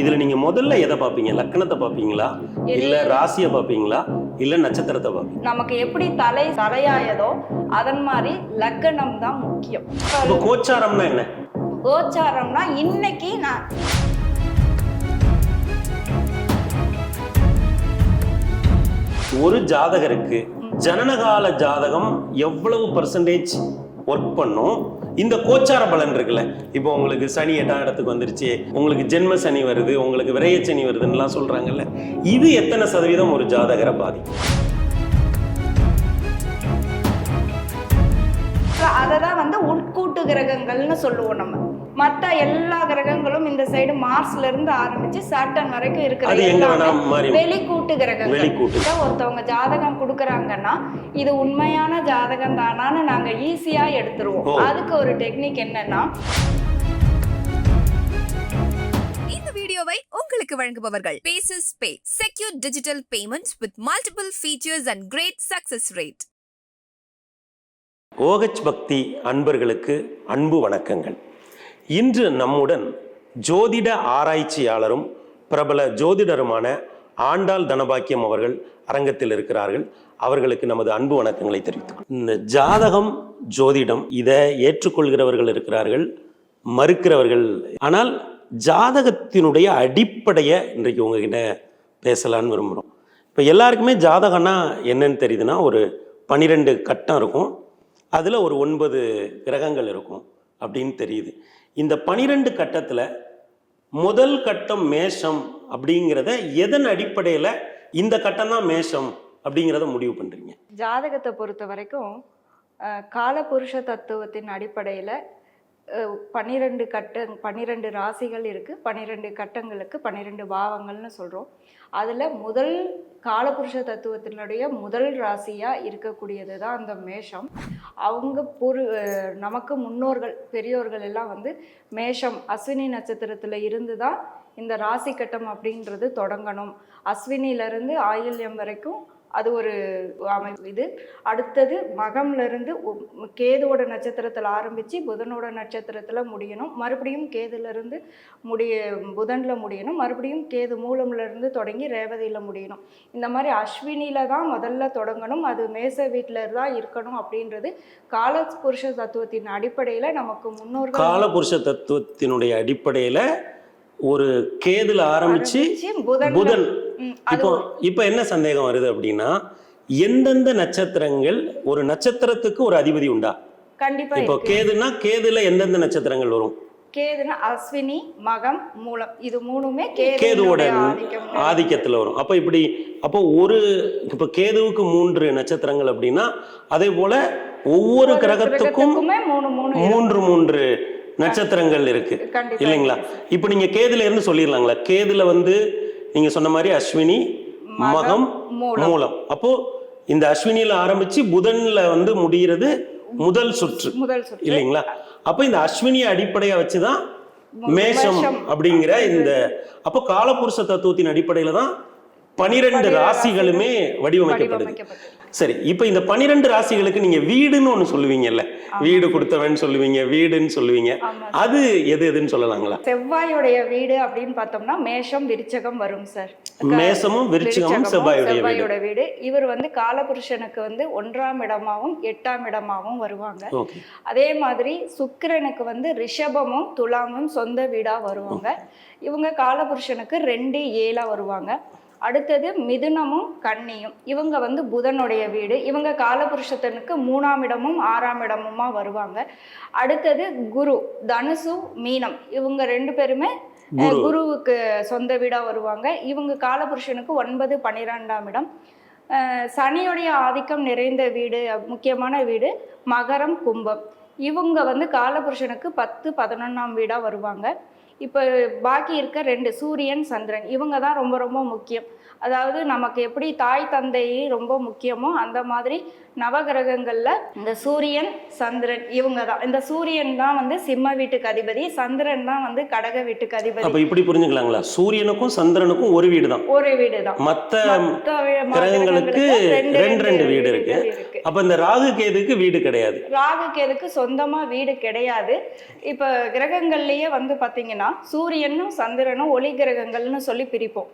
இதுல நீங்க முதல்ல எதை பார்ப்பீங்க? லக்கணத்தை பார்ப்பீங்களா? இல்ல ராசியை பார்ப்பீங்களா? இல்ல நட்சத்திரத்தை பார்ப்பீங்க நமக்கு எப்படி தலை தலையாயதோ அதன் மாதிரி லக்கணம் தான் முக்கியம். இப்போ கோச்சாரம்னா என்ன? கோச்சாரம்னா இன்னைக்கு நான் ஒரு ஜாதகருக்கு ஜனனகால ஜாதகம் எவ்வளவு பர்சன்டேஜ் ஒர்க் பண்ணும்? இந்த கோச்சார பலன் இருக்குல்ல. இப்போ உங்களுக்கு சனி எட்டாம் இடத்துக்கு வந்துருச்சு. உங்களுக்கு ஜென்ம சனி வருது உங்களுக்கு விரைய சனி வருதுன்னுலாம் சொல்கிறாங்கல்ல இது எத்தனை சதவீதம் ஒரு ஜாதகரை பாதிக்கும்? அதை தான் வந்து உட்கூட்டு கிரகங்கள்னு சொல்லுவோம் நம்ம. மற்ற எல்லா கிரகங்களும் இந்த சைடு மார்ஸ்ல இருந்து ஆரம்பிச்சு சாட்டன் வரைக்கும் இருக்கிற வெளிக்கூட்டு கிரகங்கள். ஒருத்தவங்க ஜாதகம் கொடுக்குறாங்கன்னா இது உண்மையான ஜாதகம் தானான்னு நாங்க ஈஸியா எடுத்துருவோம். அதுக்கு ஒரு டெக்னிக் என்னன்னா இந்த வீடியோவை உங்களுக்கு வழங்குபவர்கள் bases pay secure digital payments with multiple features and great success rate ஓகச் பக்தி அன்பர்களுக்கு அன்பு வணக்கங்கள். இன்று நம்முடன் ஜோதிட ஆராய்ச்சியாளரும் பிரபல ஜோதிடருமான ஆண்டாள் தனபாக்கியம் அவர்கள் அரங்கத்தில் இருக்கிறார்கள். அவர்களுக்கு நமது அன்பு வணக்கங்களை தெரிவித்துக் இந்த ஜாதகம் ஜோதிடம் இதை ஏற்றுக்கொள்கிறவர்கள் இருக்கிறார்கள் மறுக்கிறவர்கள். ஆனால் ஜாதகத்தினுடைய அடிப்படையை இன்றைக்கு உங்ககிட்ட பேசலான்னு விரும்புகிறோம் இப்போ எல்லாருக்குமே ஜாதகம்னா என்னன்னு தெரியுதுன்னா ஒரு பன்னிரெண்டு கட்டம் இருக்கும். அதில் ஒரு ஒன்பது கிரகங்கள் இருக்கும் அப்படின்னு தெரியுது. இந்த பனிரெண்டு கட்டத்தில் முதல் கட்டம் மேஷம் அப்படிங்கிறத எதன் அடிப்படையில் இந்த கட்டம் தான் மேஷம் அப்படிங்கிறத முடிவு பண்ணுறீங்க ஜாதகத்தை பொறுத்த வரைக்கும் காலபுருஷ தத்துவத்தின் அடிப்படையில் பன்னிரெண்டு கட்ட பன்னிரெண்டு ராசிகள் இருக்குது பன்னிரெண்டு கட்டங்களுக்கு பன்னிரெண்டு பாவங்கள்னு சொல்கிறோம் அதில் முதல் காலபுருஷ தத்துவத்தினுடைய முதல் ராசியாக இருக்கக்கூடியது தான் அந்த மேஷம். அவங்க பொரு நமக்கு முன்னோர்கள் பெரியோர்கள் எல்லாம் வந்து மேஷம் அஸ்வினி நட்சத்திரத்தில் இருந்து தான் இந்த ராசி கட்டம் அப்படின்றது தொடங்கணும். அஸ்வினியிலேருந்து ஆயில்யம் வரைக்கும் அது ஒரு அமைப்பு இது. அடுத்தது மகம்லேருந்து கேதுவோட நட்சத்திரத்தில் ஆரம்பித்து புதனோட நட்சத்திரத்தில் முடியணும். மறுபடியும் கேதுலேருந்து முடிய புதனில் முடியணும். மறுபடியும் கேது மூலம்லேருந்து தொடங்கி ரேவதியில் முடியணும். இந்த மாதிரி அஸ்வினியில் தான் முதல்ல தொடங்கணும். அது மேச வீட்டில் தான் இருக்கணும் அப்படின்றது கால புருஷ தத்துவத்தின் அடிப்படையில் நமக்கு முன்னோர்கள் காலபுருஷ தத்துவத்தினுடைய அடிப்படையில் ஒரு கேதுல ஆரம்பிச்சு புதன். இப்போ இப்போ என்ன சந்தேகம் வருது அப்படின்னா எந்தெந்த நட்சத்திரங்கள் ஒரு நட்சத்திரத்துக்கு ஒரு அதிபதி உண்டா? கண்டிப்பா இப்போ கேதுனா கேதுல எந்தெந்த நட்சத்திரங்கள் வரும்? கேதுனா அஸ்வினி மகம் மூலம் இது மூணுமே கேதுவோட ஆதிக்கத்துல வரும். அப்ப இப்படி அப்போ ஒரு இப்ப கேதுவுக்கு மூன்று நட்சத்திரங்கள் அப்படின்னா அதே போல ஒவ்வொரு கிரகத்துக்கும் கிரகத்துக்குமே மூணு மூணு மூன்று மூன்று நட்சத்திரங்கள் இருக்கு. இல்லைங்களா? இப்போ நீங்க கேதுல இருந்து சொல்லிடலாங்களா? கேதுல வந்து நீங்க சொன்ன மாதிரி அஸ்வினி மகம் மூலம். அப்போ இந்த அஸ்வினியில ஆரம்பிச்சு புதன்ல வந்து முடிகிறது முதல் சுற்று. முதல் சுற்று. இல்லைங்களா? அப்போ இந்த அஸ்வினியை அடிப்படையா வச்சுதான் மேஷம். அப்படிங்கிற இந்த அப்போ காலபுருஷ தத்துவத்தின் அடிப்படையில தான் பனிரெண்டு ராசிகளுமே வடிவமைக்கப்பட்டது சரி இப்போ இந்த பனிரெண்டு ராசிகளுக்கு நீங்க வீடுன்னு ஒண்ணு சொல்லுவீங்கல்ல. வீடு கொடுத்தவன் சொல்லுவீங்க வீடுன்னு சொல்லுவீங்க. அது எது எதுன்னு சொல்லலாங்களா? செவ்வாயோடைய வீடு அப்படின்னு பார்த்தோம்னா மேஷம் விருச்சகம் வரும் சார். மேசமும் விருச்சிகமும் செவ்வாயுடைய வீடு. செவ்வாயோட வீடு. இவர் வந்து காலபுருஷனுக்கு வந்து ஒன்றாம் இடமாவும் எட்டாம் இடமாவும் வருவாங்க. அதே மாதிரி சுக்கிரனுக்கு வந்து ரிஷபமும் துலாமும் சொந்த வீடா வருவாங்க. இவங்க காலபுருஷனுக்கு ரெண்டு ஏழா வருவாங்க. அடுத்தது மிதுனமும் கன்னியும். இவங்க வந்து புதனுடைய வீடு. இவங்க காலபுருஷத்தனுக்கு மூணாம் இடமும் ஆறாம் இடமுமா வருவாங்க. அடுத்தது குரு தனுசு மீனம். இவங்க ரெண்டு பேருமே. குருவுக்கு சொந்த வீடா வருவாங்க. இவங்க காலபுருஷனுக்கு ஒன்பது பன்னிரெண்டாம் இடம். சனியுடைய ஆதிக்கம் நிறைந்த வீடு முக்கியமான வீடு மகரம் கும்பம். இவங்க வந்து காலபுருஷனுக்கு பத்து பதினொன்றாம் வீடாக வருவாங்க. இப்போ பாக்கி இருக்க ரெண்டு சூரியன் சந்திரன் இவங்க தான் ரொம்ப ரொம்ப முக்கியம். அதாவது நமக்கு எப்படி தாய் தந்தை ரொம்ப முக்கியமோ அந்த மாதிரி நவகிரகங்கள்ல இந்த சூரியன் சந்திரன் இவங்க தான். இந்த சூரியன் தான் வந்து சிம்ம வீட்டுக்கு அதிபதி சந்திரன் தான் வந்து கடக வீட்டுக்கு அதிபதி. அப்ப இப்படி புரிஞ்சுக்கலாங்களா? சூரியனுக்கும் சந்திரனுக்கும் ஒரு வீடு தான். ஒரு வீடு தான். வி- கிரகங்களுக்கு ரெண்டு ரெண்டு வீடு இருக்கு. இருக்கு. அப்ப இந்த ராகு கேதுக்கு வீடு கிடையாது. ராகு கேதுக்கு சொந்தமா வீடு கிடையாது. இப்ப கிரகங்கள்லயே வந்து பாத்தீங்கன்னா சூரியனும் சந்திரனும் ஒளி கிரகங்கள்னு சொல்லி பிரிப்போம்.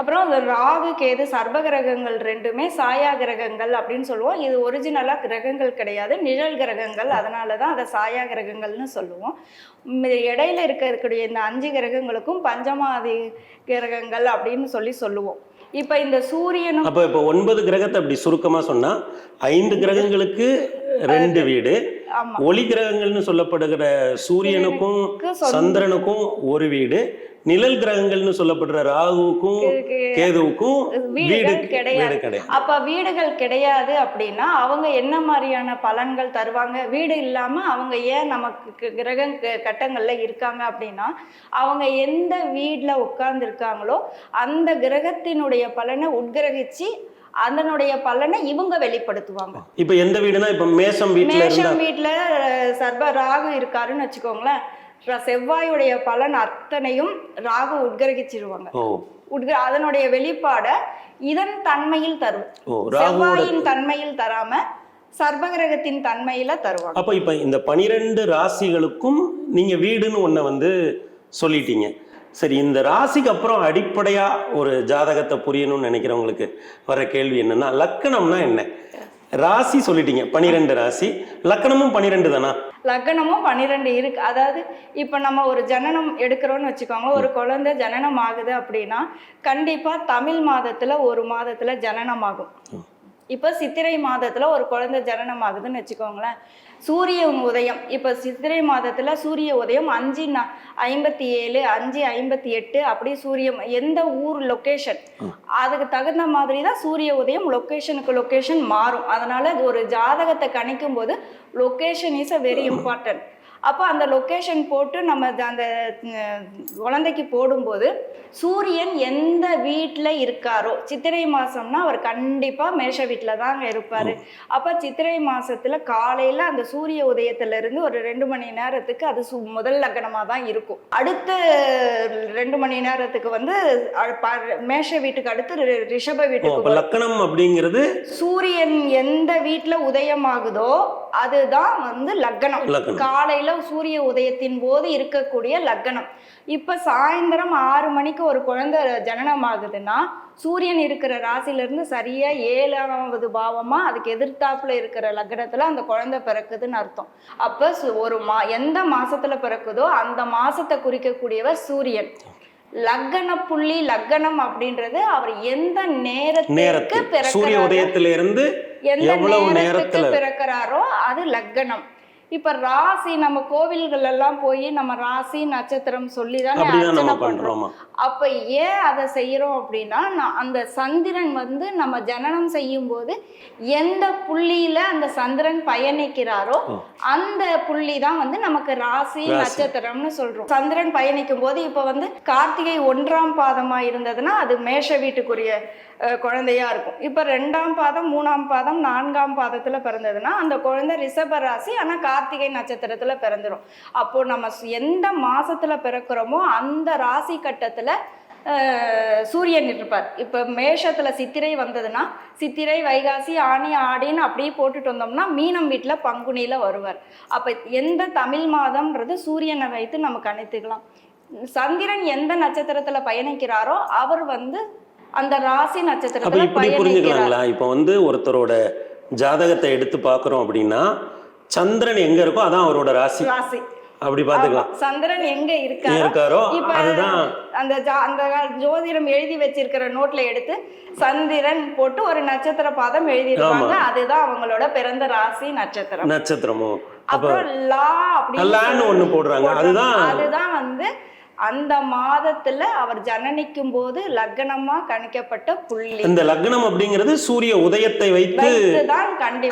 அப்புறம் ராகு கேது சர்ப கிரகங்கள் ரெண்டுமே சாயா கிரகங்கள் அப்படின்னு சொல்லுவோம். இது ஒரிஜினலாக கிரகங்கள் கிடையாது. நிழல் கிரகங்கள். அதனால தான் அதை சாயா கிரகங்கள்னு சொல்லுவோம். இடையில இருக்கக்கூடிய இந்த அஞ்சு கிரகங்களுக்கும் பஞ்சமாதி கிரகங்கள் அப்படின்னு சொல்லி சொல்லுவோம். இப்போ இந்த சூரியனும் அப்ப இப்ப ஒன்பது கிரகத்தை அப்படி சுருக்கமா சொன்னா ஐந்து கிரகங்களுக்கு ரெண்டு வீடு. ஒளி கிரகங்கள்னு சொல்லப்படுகிற சூரியனுக்கும் சொந்த- சந்திரனுக்கும் ஒரு வீடு. நிழல் கிரகங்கள்னு சொல்லப்படுற ராகுவுக்கும். கேதுவுக்கும் வீடு கிடையாது. அப்ப வீடுகள் கிடையாது அப்படின்னா அவங்க என்ன மாதிரியான பலன்கள் தருவாங்க? வீடு இல்லாம அவங்க ஏன் நமக்கு கிரக கட்டங்கள்ல இருக்காங்க அப்படின்னா அவங்க எந்த வீட்ல உட்கார்ந்து இருக்காங்களோ அந்த கிரகத்தினுடைய பலனை உட்கிரகிச்சு அதனுடைய பலனை இவங்க வெளிப்படுத்துவாங்க. இப்ப எந்த வீடுனா இப்ப மேஷம் வீட்டுல மேஷம் வீட்ல அஹ், சர்வ ராகு இருக்காருன்னு வச்சுக்கோங்களேன். செவ்வாயுடைய பலன் அத்தனையும் ராகு உட்கிரகிச்சிருவாங்க. ஓ. உட்க அதனுடைய வெளிப்பாட இதன் தன்மையில் தரும். செவ்வாயின் தன்மையில் தராம சர்பகிரகத்தின் தன்மையில தருவாங்க. அப்ப இப்ப இந்த பனிரெண்டு ராசிகளுக்கும் நீங்க வீடுன்னு ஒன்ன வந்து சொல்லிட்டீங்க. சரி இந்த ராசிக்கு அப்புறம் அடிப்படையா ஒரு ஜாதகத்தை புரியணும்னு நினைக்கிறவங்களுக்கு வர கேள்வி என்னன்னா லக்கணம்னா என்ன? ராசி சொல்லிட்டீங்க பனிரெண்டு ராசி. லக்கணமும் பனிரெண்டு தானா? லக்னமும் பன்னிரெண்டு இருக்கு. அதாவது இப்ப நம்ம ஒரு ஜனனம் எடுக்கிறோம்னு வச்சுக்கோங்க ஒரு குழந்தை ஜனனம் ஆகுது அப்படின்னா கண்டிப்பா தமிழ் மாதத்துல ஒரு மாதத்துல ஜனனம் ஆகும் இப்ப சித்திரை மாதத்துல ஒரு குழந்தை ஜனனம் ஆகுதுன்னு வச்சுக்கோங்களேன். சூரிய உதயம் இப்ப சித்திரை மாதத்துல சூரிய உதயம் அஞ்சு ந- ஐம்பத்தி ஏழு அஞ்சு ஐம்பத்தி எட்டு அப்படி சூரியன் எந்த ஊர் லொகேஷன் அதுக்கு தகுந்த மாதிரி தான் சூரிய உதயம் லொகேஷனுக்கு லொகேஷன் மாறும். அதனால ஒரு ஜாதகத்தை கணிக்கும் போது location is a very important அப்போ அந்த லொக்கேஷன் போட்டு நம்ம அந்த குழந்தைக்கு போடும்போது சூரியன் எந்த வீட்டில் இருக்காரோ சித்திரை மாசம்னா அவர் கண்டிப்பாக மேஷ வீட்டில் தாங்க இருப்பார். அப்போ சித்திரை மாசத்துல காலையில் அந்த சூரிய உதயத்துல இருந்து ஒரு ரெண்டு மணி நேரத்துக்கு அது சு முதல் லக்னமாக தான் இருக்கும். அடுத்த ரெண்டு மணி நேரத்துக்கு வந்து மேஷ வீட்டுக்கு அடுத்து ரிஷப வீட்டுக்கு லக்கணம் அப்படிங்கிறது சூரியன் எந்த வீட்ல உதயமாகுதோ அதுதான் வந்து லக்னம். லக்னம். காலையில சூரிய உதயத்தின் போது இருக்கக்கூடிய லக்னம். இப்ப சாயந்தரம் ஆறு மணிக்கு ஒரு குழந்தை ஜனனம் ஆகுதுன்னா சூரியன் இருக்கிற ராசியில இருந்து சரியா ஏழாவது பாவமா அதுக்கு எதிர்த்தாப்புல இருக்கிற லக்னத்துல அந்த குழந்தை பிறக்குதுன்னு அர்த்தம். அப்ப ஒரு மா எந்த மாசத்துல பிறக்குதோ அந்த மாசத்தை குறிக்கக்கூடியவர் சூரியன். லக்கண புள்ளி லக்கணம் அப்படின்றது அவர் எந்த நேரத்துக்கு நேரத்து சூரிய பிறக்கிறாரோ உதயத்துல இருந்து எந்த நேரத்துக்கு பிறக்கிறாரோ அது லக்னம். இப்ப ராசி நம்ம கோவில்கள் எல்லாம் போய் நம்ம ராசி நட்சத்திரம் சொல்லி தானே அர்ச்சனை பண்றோம் அப்ப ஏன் அதை செய்யறோம் அப்படின்னா அந்த சந்திரன் வந்து நம்ம ஜனனம் செய்யும் போது எந்த புள்ளியில அந்த சந்திரன் பயணிக்கிறாரோ. அந்த புள்ளி தான் வந்து நமக்கு ராசி. நட்சத்திரம்னு சொல்றோம் சந்திரன் பயணிக்கும் போது இப்ப வந்து கார்த்திகை ஒன்றாம் பாதமா இருந்ததுன்னா அது மேஷ வீட்டுக்குரிய குழந்தையா இருக்கும். இப்போ ரெண்டாம் பாதம் மூணாம் பாதம் நான்காம் பாதத்தில் பிறந்ததுன்னா அந்த குழந்தை ரிஷப ராசி ஆனால் கார்த்திகை நட்சத்திரத்தில் பிறந்துடும் அப்போ நம்ம எந்த மாதத்தில் பிறக்கிறோமோ அந்த ராசி கட்டத்தில் சூரியன் இருப்பார் இப்போ மேஷத்தில் சித்திரை வந்ததுன்னா சித்திரை வைகாசி ஆனி ஆடின்னு அப்படியே போட்டுட்டு வந்தோம்னா மீனம் வீட்டில் பங்குனியில் வருவார். அப்போ எந்த தமிழ் மாதம்ன்றது சூரியனை வைத்து நம்ம கணித்துக்கலாம். சந்திரன் எந்த நட்சத்திரத்தில் பயணிக்கிறாரோ அவர் வந்து அந்த ராசி நட்சத்திரத்துல இப்படி புரிஞ்சுக்கலாங்களா? இப்போ வந்து ஒருத்தரோட ஜாதகத்தை எடுத்து பார்க்குறோம் அப்படின்னா சந்திரன் எங்க இருக்கோ அதான் அவரோட ராசி. ராசி. அப்படி பார்த்துக்கலாம். ஆமா. சந்திரன் எங்க இருக்காரோ இருக்காரோ அதுதான். அந்த அந்த ஜோதிடம் எழுதி வச்சிருக்கிற நோட்ல எடுத்து சந்திரன் போட்டு ஒரு நட்சத்திர பாதம் எழுதிருப்பாங்க அதுதான் அவங்களோட பிறந்த ராசி நட்சத்திரம். நட்சத்திரமோ. அப்ப அப்புறம் லா அப்படின்னு ஒண்ணு. போடுறாங்க. அதுதான். அதுதான் வந்து அந்த மாதத்துல அவர் ஜனனிக்கும் போது லக்னமா கணிக்கப்பட்ட புள்ளி. இந்த லக்னம் அப்படிங்கிறது சூரிய உதயத்தை வைத்து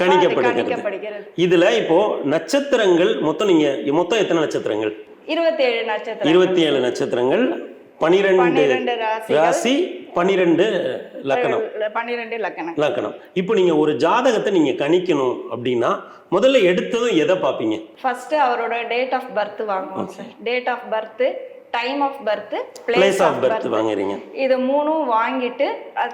கணிக்கப்படுகிறது. இதுல இப்போ நட்சத்திரங்கள் மொத்தம் நீங்க மொத்தம் எத்தனை நட்சத்திரங்கள்? இருபத்தி ஏழு நட்சத்திரம் இருபத்தி ஏழு நட்சத்திரங்கள் பனிரெண்டு ராசி பன்னிரெண்டு லக்கணம் பன்னிரெண்டு லக்கணம் லக்கணம் இப்போ நீங்க ஒரு ஜாதகத்தை நீங்க கணிக்கணும் அப்படின்னா முதல்ல எடுத்ததும் எதை பார்ப்பீங்க? ஃபர்ஸ்ட் அவரோட டேட் ஆஃப் பர்த் வாங்குவோம் sir date of birth time of birth place of birth வாங்குறீங்க இது மூணும் வாங்கிட்டு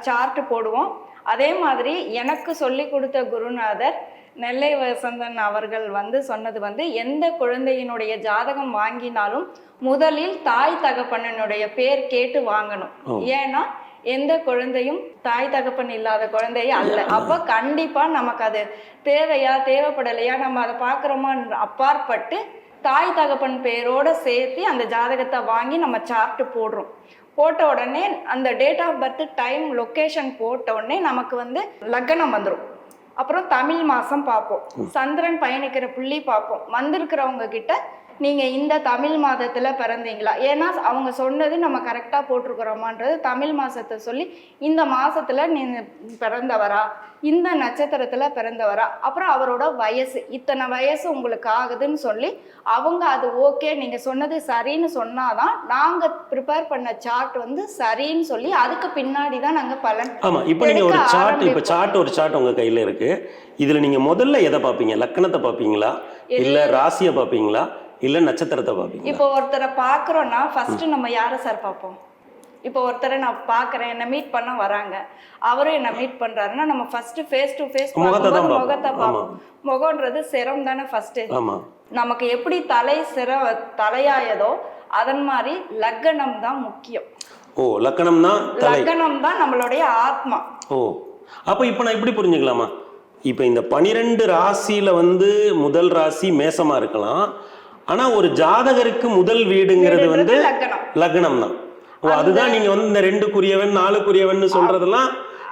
சார்ட் போடுவோம். அதே மாதிரி எனக்கு சொல்லி கொடுத்த குருநாதர் நெல்லை வசந்தன் அவர்கள் வந்து சொன்னது வந்து எந்த குழந்தையினுடைய ஜாதகம் வாங்கினாலும் முதலில் தாய் தகப்பனனுடைய பேர் கேட்டு வாங்கணும். ஏன்னா எந்த குழந்தையும் தாய் தகப்பன் இல்லாத குழந்தையே அல்ல. அப்ப கண்டிப்பா நமக்கு அது தேவையா தேவைப்படலையா நம்ம அதை பார்க்குறோமா அப்பாற்பட்டு தாய் தகப்பன் பேரோட சேர்த்து அந்த ஜாதகத்தை வாங்கி நம்ம சார்ட் போடுறோம். போட்ட உடனே அந்த date of birth time location போட்ட உடனே நமக்கு வந்து லக்னம் வந்துடும் அப்புறம் தமிழ் மாசம் பார்ப்போம். சந்திரன் பயணிக்கிற புள்ளி பார்ப்போம். வந்திருக்கிறவங்க கிட்ட நீங்க இந்த தமிழ் மாதத்துல பிறந்தீங்களா? ஏன்னா அவங்க சொன்னது நம்ம கரெக்டா போட்டிருக்கிறோமான்றது தமிழ் மாசத்தை சொல்லி இந்த மாசத்துல நீங்க பிறந்தவரா? இந்த நட்சத்திரத்துல பிறந்தவரா? அப்புறம் அவரோட வயசு. இத்தனை வயசு உங்களுக்கு ஆகுதுன்னு சொல்லி அவங்க அது ஓகே நீங்க சொன்னது சரின்னு சொன்னாதான் நாங்க ப்ரிப்பேர் பண்ண சார்ட் வந்து சரின்னு சொல்லி அதுக்கு பின்னாடி தான் நாங்க பலன் ஆமா இப்போ நீங்க ஒரு சார்ட் இப்போ. சார்ட் ஒரு சார்ட் உங்க கையில இருக்கு. இதுல நீங்க முதல்ல எதை பார்ப்பீங்க? லக்கணத்தை பார்ப்பீங்களா? இல்ல ராசியை பார்ப்பீங்களா? இல்ல நட்சத்திரத்தை பார்ப்பீங்களா? இப்போ ஒருத்தரை பார்க்குறோன்னா ஃபர்ஸ்ட் நம்ம யாரை சார் பார்ப்போம்? இப்போ ஒருத்தரை நான் பார்க்குறேன் என்னை மீட் பண்ண வராங்க. அவரும் என்னை மீட் பண்றாருன்னா நம்ம ஃபர்ஸ்ட் ஃபேஸ் டு ஃபேஸ் முகத்தை தான் பார்ப்போம். முகத்தை பார்ப்போம். முகம்ன்றது சிரம் தானே ஃபர்ஸ்ட் ஆமா. நமக்கு எப்படி தலை சிர தலையாயதோ அதன் மாதிரி லக்கணம் தான் முக்கியம். ஓ லக்கணம்னா தலை. லக்கணம் தான் நம்மளுடைய ஆத்மா. ஓ அப்போ இப்போ நான் இப்படி புரிஞ்சுக்கலாமா? இப்போ இந்த பனிரெண்டு ராசியில வந்து முதல் ராசி மேசமா இருக்கலாம். ஆனா ஒரு ஜாதகருக்கு முதல் வீடுங்கிறது வந்து லக்னம். தான் அதுதான் நீங்க வந்து இந்த ரெண்டுக்குரியவன் நாலுக்குரியவன் சொல்றதெல்லாம்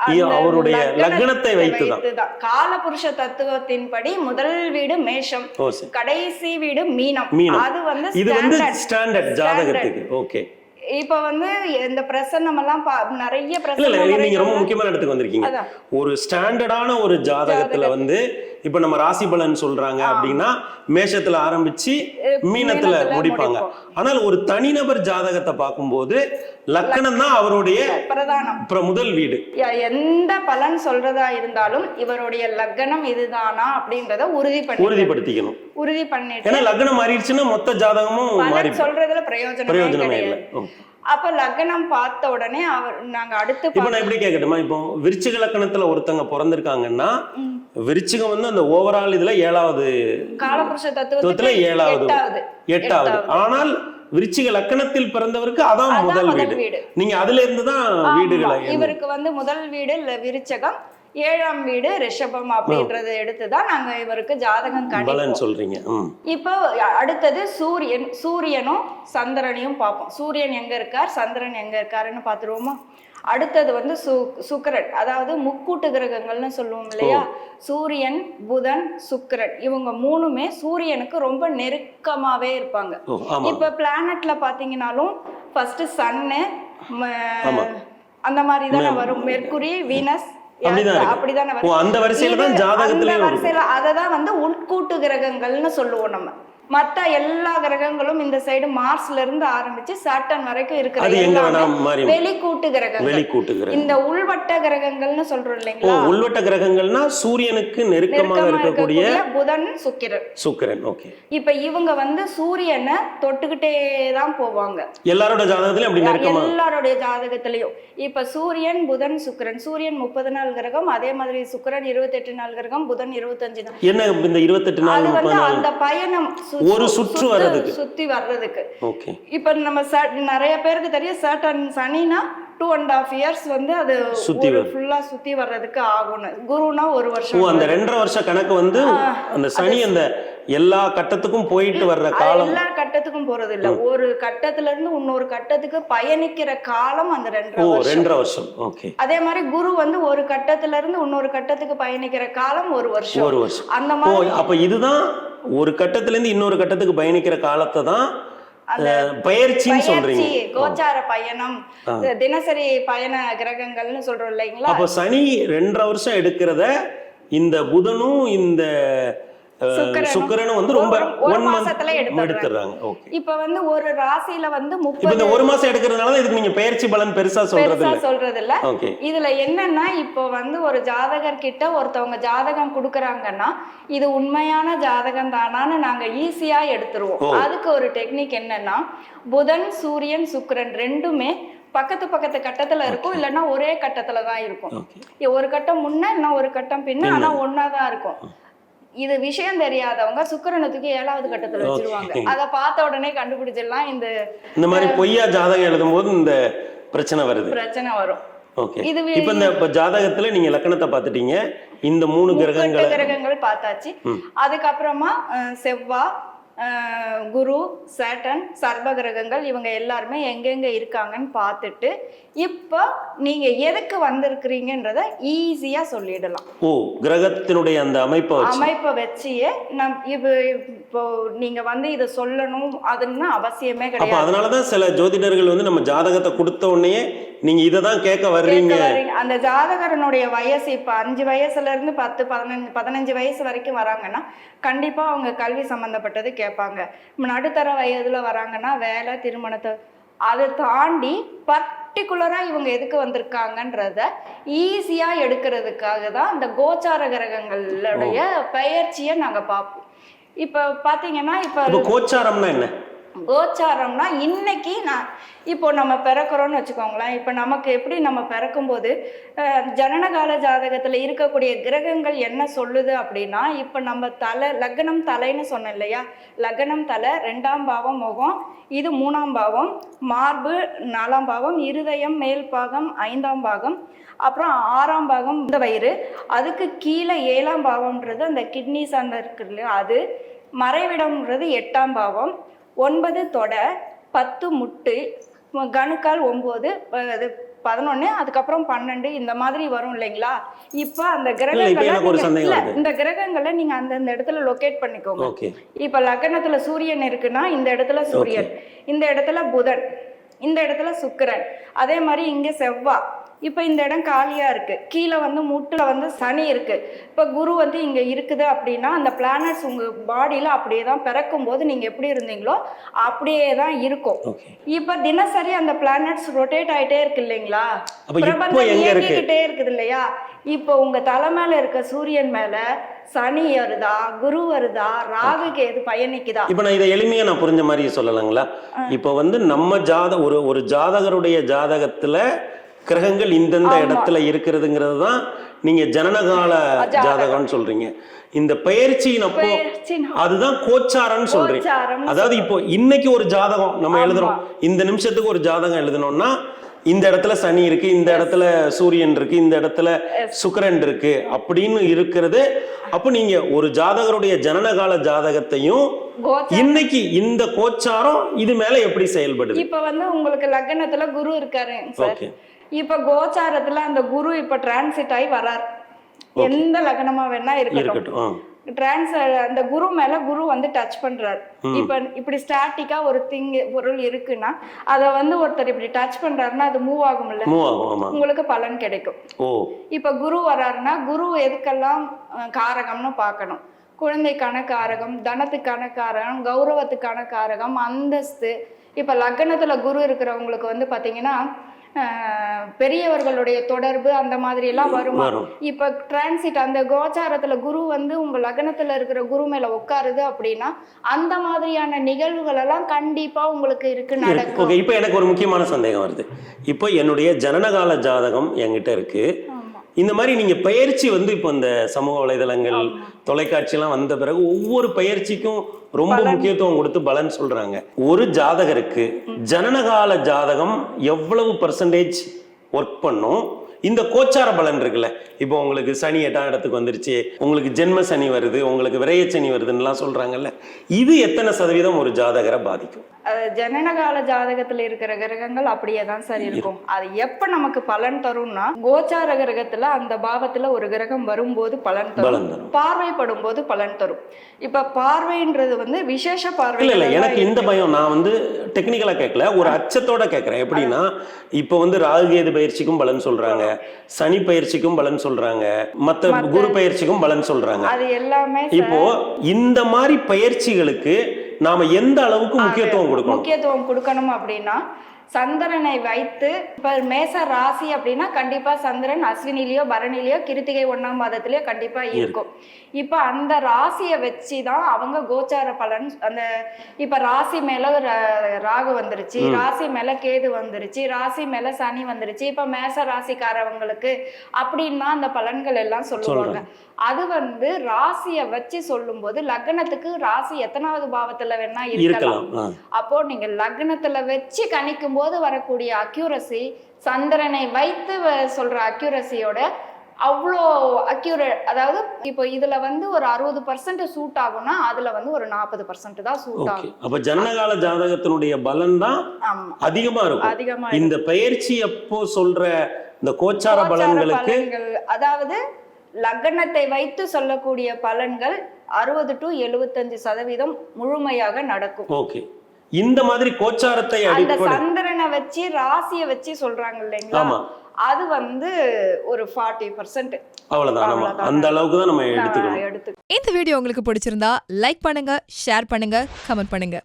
இ- அந்த அவருடைய லக்னத்தை வைத்துதான். காலபுருஷ தத்துவத்தின்படி முதல் வீடு மேஷம் கடைசி வீடு மீனம். அது வந்து இது வந்து. ஸ்டாண்டர்ட் ஜாதகத்துக்கு. ஓகே. இப்ப வந்து இந்த பிரசன்னம் எல்லாம் நிறைய பிரசன்னம் நீங்க ரொம்ப முக்கியமான இடத்துக்கு வந்திருக்கீங்க. ஒரு ஸ்டாண்டர்டான ஒரு ஜாதகத்துல. வந்து இப்ப நம்ம ராசி பலன் சொல்றாங்க அப்படின்னா மேஷத்துல ஆரம்பிச்சு மீனத்துல முடிப்பாங்க. ஆனால் ஒரு தனிநபர் ஜாதகத்தை பார்க்கும்போது லக்கணம் தான் அவருடைய பிரதானம். முதல் வீடு. எந்த பலன் சொல்றதா இருந்தாலும் இவருடைய லக்னம் இதுதானா அப்படின்றத உறுதி பண்ணி உறுதிப்படுத்திக்கணும். உறுதி பண்ணிட்டு ஏன்னா லக்னம் மாறிடுச்சுன்னா மொத்த ஜாதகமும் சொல்றதுல பிரயோஜனமே பிரயோஜனமே இல்லை. அப்ப லக்னம் பார்த்த உடனே அவர் நாங்க அடுத்து இப்போ நான் எப்படி கேட்கட்டுமா? இப்போ விருச்சிக லக்கணத்துல ஒருத்தங்க பிறந்திருக்காங்கன்னா விருச்சிகம் வந்து அந்த ஓவரால் இதுல ஏழாவது தத்துவத்துல ஏழாவது எட்டாவது. எட்டாவது. ஆனால் விருச்சிக லக்கணத்தில் பிறந்தவருக்கு அதான் முதல் வீடு. நீங்க அதுல இருந்து தான் வீடுகளை. இவருக்கு வந்து முதல் வீடு விருச்சகம் ஏழாம் வீடு ரிஷபம் அப்படின்றத எடுத்துதான் நாங்க இவருக்கு ஜாதகம் கணிப்போம் சொல்றீங்க. இப்போ அடுத்தது சூரியன் சூரியனும் சந்திரனையும் பார்ப்போம். சூரியன் எங்க இருக்கார்? சந்திரன் எங்க இருக்காருன்னு பார்த்துருவோமா? அடுத்தது வந்து சு சுக்கிரன். அதாவது முக்கூட்டு கிரகங்கள்னு சொல்லுவோம் இல்லையா? சூரியன் புதன் சுக்கிரன். இவங்க மூணுமே சூரியனுக்கு ரொம்ப நெருக்கமாவே இருப்பாங்க. இப்ப பிளானட்ல பாத்தீங்கன்னாலும் ஃபர்ஸ்ட் சன்னு. அந்த மாதிரி தானே வரும். மெர்க்குரி வீனஸ் அப்படிதான் அந்த வரிசையில தான் வரும். வரிசையில அதை தான் வந்து உட்கூட்டு கிரகங்கள்னு சொல்லுவோம் நம்ம. மத்த எல்லா கிரகங்களும் இந்த சைடு மார்ஸ்ல இருந்து ஆரம்பிச்சு சாட்டன் வரைக்கும் இருக்கிற வெளிக்கூட்டு கிரகங்கள். வெளிக்கூட்டு கிரகம் இந்த உள்வட்ட கிரகங்கள்னு சொல்றோம் இல்லைங்களா? உள்வட்ட கிரகங்கள்னா சூரியனுக்கு நெருக்கமாக நெருக்கமா இருக்கக்கூடிய புதன் சுக்கிரன். சுக்கிரன் ஓகே. இப்ப இவங்க வந்து சூரியனை தொட்டுக்கிட்டே தான் போவாங்க. எல்லாரோட ஜாதகத்திலயும் அப்படி நெருக்கமா? எல்லாருடைய ஜாதகத்திலையும். இப்ப சூரியன் புதன் சுக்கிரன். சூரியன் முப்பது நாள் கிரகம் அதே மாதிரி சுக்கிரன் இருபத்தெட்டு நாள் கிரகம் புதன் இருபத்தஞ்சு நாள். என்ன இந்த இருபத்தெட்டு நாள்? அந்த பயணம் ஒரு சுற்று வர்றதுக்கு. சுத்தி வர்றதுக்கு ஓகே இப்ப நம்ம நிறைய பேருக்கு தெரியும் சர்டன் சனினா டூ அண்ட் ஹாஃப் இயர்ஸ் வந்து அது சுத்தி. ஃபுல்லா சுத்தி வர்றதுக்கு ஆகும்னு குருனா ஒரு வருஷம் அந்த ரெண்டரை வருஷ கணக்கு வந்து அந்த சனி அந்த எல்லா கட்டத்துக்கும் போயிட்டு வர்ற காலம். எல்லா கட்டத்துக்கும் போறது இல்ல ஒரு கட்டத்துல இருந்து இன்னொரு கட்டத்துக்கு பயணிக்கிற காலம் அந்த ரெண்டரை வருஷம். ரெண்டரை வருஷம். ஓகே. அதே மாதிரி குரு வந்து ஒரு கட்டத்துல இருந்து இன்னொரு கட்டத்துக்கு பயணிக்கிற காலம் ஒரு வருஷம். ஒரு வருஷம். அந்த மாதிரி அப்ப இதுதான் ஒரு கட்டத்துல இருந்து இன்னொரு கட்டத்துக்கு பயணிக்கிற காலத்தை தான் பயிற்சின்னு சொல்றீங்க. கோச்சார பயணம் தினசரி பயண கிரகங்கள்னு சொல்றோம் இல்லைங்களா? அப்போ சனி ரெண்டரை வருஷம் எடுக்கிறத இந்த புதனும் இந்த சுக்கிரனும் வந்து ரொம்ப ஒரு- மாசத்துல ஓகே இப்ப வந்து ஒரு ராசியில வந்து முப்பது ஒரு மாசம் எடுக்கிறதுனால தான் இதுக்கு நீங்க பெயர்ச்சி பலன் பெருசா சொல்றது இல்ல. சொல்றது இல்ல ஓகே இதுல என்னன்னா இப்போ வந்து ஒரு ஜாதகர் கிட்ட ஒருத்தவங்க ஜாதகம் கொடுக்குறாங்கன்னா இது உண்மையான ஜாதகம் தானான்னு நாங்க ஈஸியா எடுத்துருவோம். அதுக்கு ஒரு டெக்னிக் என்னன்னா புதன் சூரியன் சுக்கிரன் ரெண்டுமே பக்கத்து பக்கத்து கட்டத்துல இருக்கும். இல்லைன்னா ஒரே கட்டத்துல தான் இருக்கும். ஒரு கட்டம் முன்ன இன்னும் ஒரு கட்டம் பின்ன ஆனா ஒன்னா தான் இருக்கும். இது விஷயம் தெரியாதவங்க சுக்கிரனை தூக்கி ஏழாவது கட்டத்துல. வச்சிருவாங்க. அத பார்த்த உடனே கண்டுபிடிச்சிடலாம். இந்த இந்த மாதிரி பொய்யா ஜாதகம் எழுதும்போது இந்த பிரச்சனை வருது. பிரச்சனை வரும். ஓகே இது இப்போ இந்த ஜாதகத்துல நீங்க லக்கணத்தை பார்த்துட்டீங்க. இந்த மூணு கிரகங்களை கிரகங்கள் பார்த்தாச்சு. அதுக்கப்புறமா செவ்வாய் குரு சேட்டன் சர்வ கிரகங்கள் இவங்க எல்லாருமே எங்கெங்க இருக்காங்கன்னு பார்த்துட்டு இப்போ நீங்க எதுக்கு வந்திருக்கிறீங்கன்றத ஈஸியா சொல்லிடலாம். ஓ கிரகத்தினுடைய அந்த அமைப்பை அமைப்பை வச்சியே நம் இப்போ இப்போ நீங்க வந்து இதை சொல்லணும் அதுன்னு அவசியமே கிடையாது. அதனாலதான் சில ஜோதிடர்கள் வந்து நம்ம ஜாதகத்தை கொடுத்த உடனே நீங்க இதை தான் கேட்க வர்றீங்க. அந்த ஜாதகரனுடைய வயசு இப்ப அஞ்சு வயசுல இருந்து பத்து பதினஞ்சு பதினஞ்சு வயசு வரைக்கும் வராங்கன்னா கண்டிப்பா அவங்க கல்வி சம்பந்தப்பட்டது கேட்பாங்க. நடுத்தர வயதுல வராங்கன்னா வேலை திருமணத்தை அதை தாண்டி பர்டிகுலரா இவங்க எதுக்கு வந்திருக்காங்கன்றத ஈஸியா எடுக்கிறதுக்காக தான் இந்த கோச்சார கிரகங்களுடைய பெயர்ச்சியை நாங்க பார்ப்போம். இப்ப பாத்தீங்கன்னா இப்ப இப்ப கோச்சாரம்னா என்ன? கோச்சாரம்னா இன்னைக்கு நான் இப்போ நம்ம பிறக்கிறோம்னு வச்சுக்கோங்களேன். இப்போ நமக்கு எப்படி நம்ம பிறக்கும்போது ஜனனகால ஜாதகத்தில் இருக்கக்கூடிய கிரகங்கள் என்ன சொல்லுது அப்படின்னா இப்போ நம்ம தலை லக்னம் தலைன்னு சொன்னேன் இல்லையா? லக்னம் தலை ரெண்டாம் பாவம் முகம் இது மூணாம் பாவம் மார்பு நாலாம் பாவம் இருதயம் மேல் பாகம் ஐந்தாம் பாகம் அப்புறம் ஆறாம் பாகம் இந்த வயிறு அதுக்கு கீழே ஏழாம் பாவம்ன்றது அந்த கிட்னி சார்ந்த இருக்கு இல்லையா? அது மறைவிடம்ன்றது எட்டாம் பாவம் ஒன்பது தொடை பத்து முட்டு கணுக்கால் ஒம்பது அது பதினொன்று அதுக்கப்புறம் பன்னெண்டு இந்த மாதிரி வரும் இல்லைங்களா? இப்போ அந்த கிரகங்களை. இந்த கிரகங்களை நீங்க அந்தந்த இடத்துல லொகேட் பண்ணிக்கோங்க. இப்ப லக்னத்துல சூரியன் இருக்குன்னா இந்த இடத்துல சூரியன். இந்த இடத்துல புதன். இந்த இடத்துல சுக்கிரன். அதே மாதிரி இங்க செவ்வாய் இப்ப இந்த இடம் காலியா இருக்கு. கீழே வந்து முட்டுல வந்து சனி இருக்கு. இப்ப குரு வந்து இங்க இருக்குது அப்படின்னா அந்த பிளானட்ஸ் உங்க பாடியில அப்படியே தான் பிறக்கும் போது நீங்க எப்படி இருந்தீங்களோ அப்படியே தான் இருக்கும். இப்ப தினசரி அந்த பிளானட்ஸ் ரொட்டேட் ஆயிட்டே இருக்கு இல்லைங்களா? பிரபஞ்சம் இயங்கிக்கிட்டே இருக்குது இல்லையா? இப்போ உங்க தலை மேல இருக்க சூரியன் மேல சனி வருதா குரு வருதா ராகு கேது பயணிக்குதா? இப்போ நான் இதை எளிமையா நான் புரிஞ்ச மாதிரி சொல்லலாங்களா? இப்போ வந்து நம்ம ஜாத ஒரு ஒரு ஜாதகருடைய ஜாதகத்துல கிரகங்கள் இந்தந்த. இடத்துல இருக்கிறதுங்கிறது தான் நீங்க ஜனனகால ஜாதகம். ஜாதகம்னு சொல்றீங்க. இந்த பெயர்ச்சியின் அப்போ அதுதான் கோச்சாரம்னு சொல்றீங்க. அதாவது இப்போ இன்னைக்கு ஒரு ஜாதகம் நம்ம. எழுதுறோம். இந்த நிமிஷத்துக்கு ஒரு ஜாதகம் எழுதணும்னா இந்த இடத்துல சனி இருக்கு இந்த இடத்துல சூரியன் இருக்கு இந்த இடத்துல சுக்கிரன் இருக்கு அப்படின்னு இருக்கிறது. அப்போ நீங்க ஒரு ஜாதகருடைய ஜனனகால ஜாதகத்தையும் இன்னைக்கு இந்த கோச்சாரம் இது மேல எப்படி செயல்படுது? இப்ப வந்து உங்களுக்கு லக்னத்துல குரு இருக்காரு ஓகே. இப்ப கோச்சாரத்துல அந்த குரு இப்ப டிரான்சிட் ஆகி வரார். எந்த லக்னமா வேணா இருக்கட்டும். டிரான்ஸ் அந்த குரு மேல குரு வந்து டச் பண்றாரு. இப்ப இப்படி ஸ்டாட்டிக்கா ஒரு திங் பொருள் இருக்குன்னா அதை வந்து ஒருத்தர் இப்படி டச் பண்றாருன்னா அது மூவ் ஆகும்ல. ஆகும் ஆமா. உங்களுக்கு பலன் கிடைக்கும். இப்ப குரு வராருன்னா குரு எதுக்கெல்லாம் காரகம்னு பார்க்கணும். குழந்தைக்கான காரகம் தனத்துக்கான காரகம் கௌரவத்துக்கான காரகம் அந்தஸ்து. இப்ப லக்னத்துல குரு இருக்கிறவங்களுக்கு வந்து பாத்தீங்கன்னா பெரியவர்களுடைய தொடர்பு அந்த மாதிரி எல்லாம் வருமா. இப்ப டிரான்சிட் அந்த கோச்சாரத்துல குரு வந்து உங்க லக்னத்துல இருக்கிற குரு மேல உட்காருது அப்படின்னா அந்த மாதிரியான நிகழ்வுகள் எல்லாம் கண்டிப்பா உங்களுக்கு இருக்கு நடக்கும். இப்போ எனக்கு ஒரு முக்கியமான சந்தேகம் வருது. இப்போ என்னுடைய ஜனனகால ஜாதகம் என்கிட்ட இருக்கு. இந்த மாதிரி நீங்க பயிற்சி வந்து இப்போ இந்த சமூக வலைதளங்கள் தொலைக்காட்சியெல்லாம் வந்த பிறகு ஒவ்வொரு பயிற்சிக்கும் ரொம்ப முக்கியத்துவம் கொடுத்து பலன் சொல்றாங்க. ஒரு ஜாதகருக்கு ஜனனகால ஜாதகம் எவ்வளவு பர்சன்டேஜ் ஒர்க் பண்ணும்? இந்த கோச்சார பலன் இருக்குல்ல. இப்போ உங்களுக்கு சனி எட்டாம் இடத்துக்கு வந்துருச்சு. உங்களுக்கு ஜென்ம சனி வருது உங்களுக்கு விரைய சனி வருதுன்னுலாம் சொல்றாங்கல்ல. இது எத்தனை சதவீதம் ஒரு ஜாதகரை பாதிக்கும்? ஜனனகால ஜாதகத்துல இருக்கிற கிரகங்கள் அப்படியே தான் சார் இருக்கும். அது எப்ப நமக்கு பலன் தரும்னா கோச்சார கிரகத்துல அந்த பாவத்துல ஒரு கிரகம் வரும்போது பலன் தரும். பலன் தரும். பார்வைப்படும் போது பலன் தரும். இப்ப பார்வைன்றது வந்து விசேஷ பார்வை. இல்ல இல்ல எனக்கு இந்த பயம். நான் வந்து டெக்னிக்கலா கேட்கல ஒரு அச்சத்தோட கேட்கறேன் எப்படின்னா இப்போ வந்து ராகுகேது பயிற்சிக்கும் பலன் சொல்றாங்க. சனி பயிற்சிக்கும் பலன் சொல்றாங்க. மத்த குரு பயிற்சிக்கும் பலன் சொல்றாங்க. அது எல்லாமே இப்போ இந்த மாதிரி பயிற்சிகளுக்கு நாம எந்த அளவுக்கு முக்கியத்துவம் கொடுக்கணும்? முக்கியத்துவம் கொடுக்கணும் அப்படின்னா சந்திரனை வைத்து இப்ப மேச ராசி அப்படின்னா கண்டிப்பா சந்திரன் அஸ்வினிலேயோ பரணிலேயோ கிருத்திகை ஒண்ணாம் மாதத்திலயோ கண்டிப்பா இருக்கும். இப்ப அந்த ராசியை வச்சு தான் அவங்க கோச்சார பலன் அந்த இப்ப ராசி மேல ராகு வந்துருச்சு. ராசி மேல கேது வந்துருச்சு. ராசி மேல சனி வந்துருச்சு. இப்ப மேச ராசிக்காரவங்களுக்கு அப்படின்னா அந்த பலன்கள் எல்லாம் சொல்லுவாங்க. அது வந்து ராசியை வச்சு சொல்லும்போது லக்னத்துக்கு ராசி எத்தனாவது பாவத்துல வேணா இருக்கலாம். அப்போ நீங்க லக்னத்துல வச்சு கணிக்கும் போது வரக்கூடிய அக்யூரசி சந்திரனை வைத்து சொல்ற அக்யூரசியோட அவ்வளோ அக்யூரேட் அதாவது இப்போ இதுல வந்து ஒரு அறுபது பர்சன்ட் சூட் ஆகும்னா அதுல வந்து ஒரு நாற்பது பர்சன்ட் தான் சூட் ஆகும். அப்ப ஜனனகால ஜாதகத்தினுடைய பலன் தான் அதிகமா இருக்கும். அதிகமா இந்த பயிற்சி எப்போ சொல்ற இந்த கோச்சார பலன்களுக்கு பலன்கள் அதாவது லக்னத்தை வைத்து சொல்லக்கூடிய பலன்கள் அறுபது டு எழுபத்தஞ்சு சதவீதம் முழுமையாக நடக்கும். ஓகே இந்த மாதிரி கோச்சாரத்தை அந்த சந்திரனை வச்சு ராசியை வச்சு சொல்றாங்க இல்லைங்களா? அது வந்து ஒரு ஃபார்ட்டி பர்சன்ட் அவ்வளவுதான். அந்த அளவுக்கு தான் நம்ம எடுத்துக்கணும். எடுத்து இந்த வீடியோ உங்களுக்கு பிடிச்சிருந்தா லைக் பண்ணுங்க ஷேர் பண்ணுங்க கமெண்ட் பண்ணுங்க.